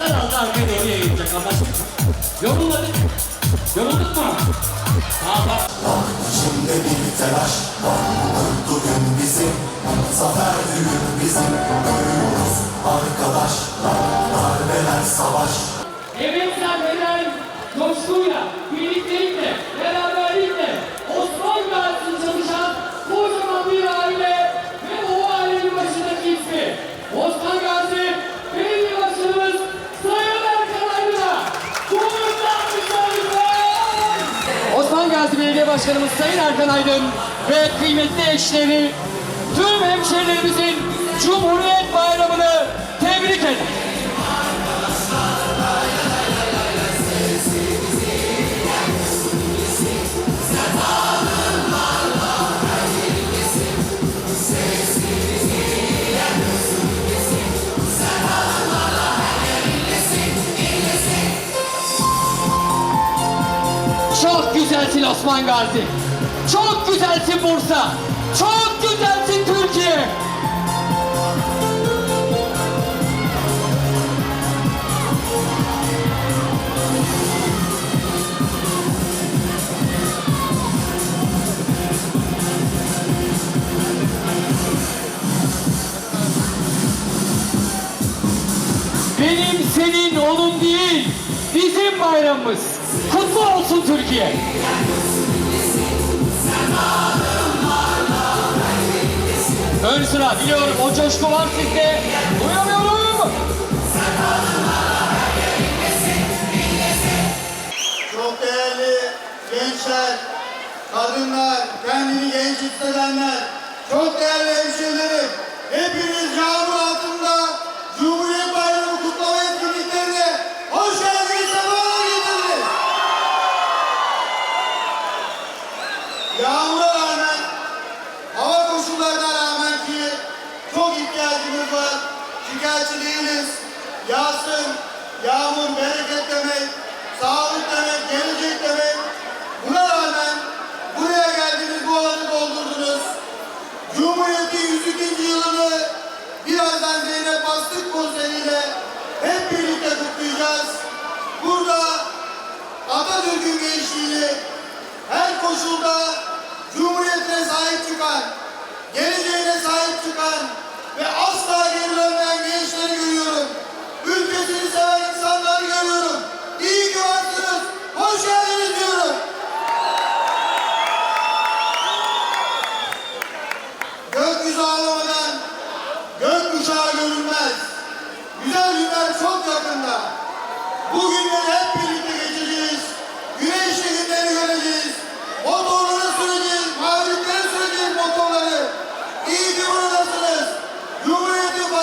Herhalde arkaya doğru yayılacak anlaştık. Bizim Zafer bizim Ölüyoruz arkadaşlar savaş. Emeğinden veren coşkuyla, birliktelikle, beraberlikle Osman Gazi'nin çalışan kocaman bir aile ve o ailenin başındaki ismi Osman Gazi Belediye Başkanımız Sayın Erkan Aydın'a. Müsaade Osman Gazi Belediye Başkanımız Sayın Erkan Aydın ve kıymetli eşleri tüm hemşehrilerimizin Cumhuriyet Bayramı'nı tebrik eder. Güzelsin Osman Gazi. Çok güzelsin Bursa. Çok güzelsin Türkiye. Benim, senin, onun değil. Bizim bayramımız. Kutlu olsun Türkiye. Ön sıra biliyorum o coşku var sizde. Duyamıyorum. Çok değerli gençler, kadınlar, kendini genç hissedenler, çok değerli hemşehrilerim, hepiniz yağmur altında Cumhuriyet Bayramı kutlama etkinliklerine hoş geldiniz, sefalar getirdiniz. Yağmura rağmen, hava koşullarına rağmen ki çok ihtiyacımız var, şikayetçi değiliz. Yağsın, yağmur bereket demek, sağlık demek, gelecek demek. Buna rağmen buraya geldiniz, bu alanı doldurdunuz. Cumhuriyet'in 102. yılını birazdan Zeynep Bastık konseriyle hep birlikte kutlayacağız. Burada Atatürk'ün gençliğini her koşulda Cumhuriyet'ine sahip çıkan, geleceğine sahip çıkan ve asla geri dönmeyen gençleri görüyorum. Ülkesini seven insanları görüyorum. İyi ki varsınız. Hoş geldiniz diyorum. Gökyüzü ağlamadan gökkuşağı görünmez. Güzel günler çok yakında. Bu günleri hep birlikte geçeceğiz. Güneşli günleri göreceğiz. Motorları süreceğiz.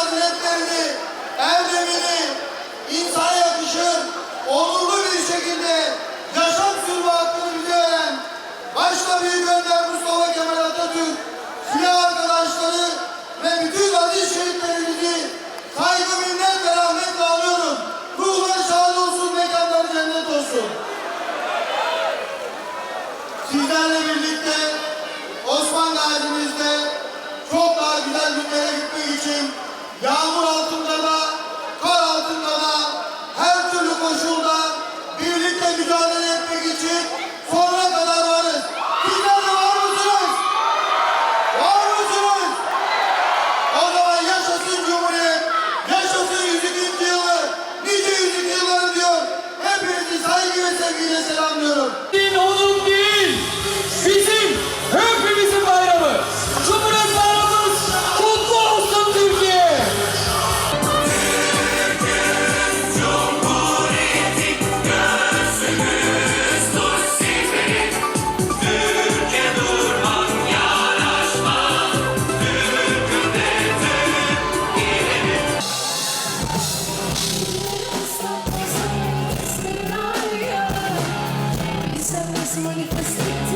Faziletlerini, erdemini, insana yakışır, onurlu bir şekilde yaşam sürme hakkını bize veren, başta Büyük Önder Mustafa Kemal Atatürk, silah arkadaşları ve bütün aziz şehitlerimizi saygı, minnet ve rahmetle anıyorum. Ruhları şad olsun, mekanları cennet olsun. Sizlerle birlikte Osman Gazi'mizde çok daha güzel günlere gitmek için yağmur altında da, kar altında da, her türlü koşulda birlikte mücadele etmek için sonuna kadar varız. Sizler de var mısınız? Var mısınız? O zaman yaşasın Cumhuriyet, yaşasın 102. yılı, nice 102 yılları diyor. Hepinizi saygı ve sevgiyle selamlıyorum. Din manifested.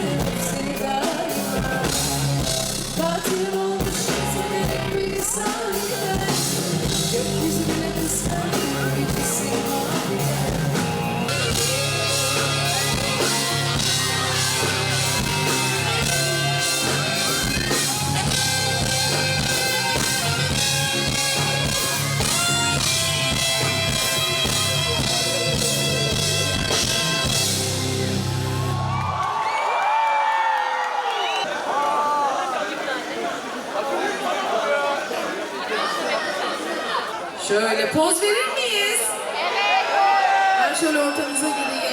Bizim Poz verir miyiz? Ben şöyle ortanıza gideyim.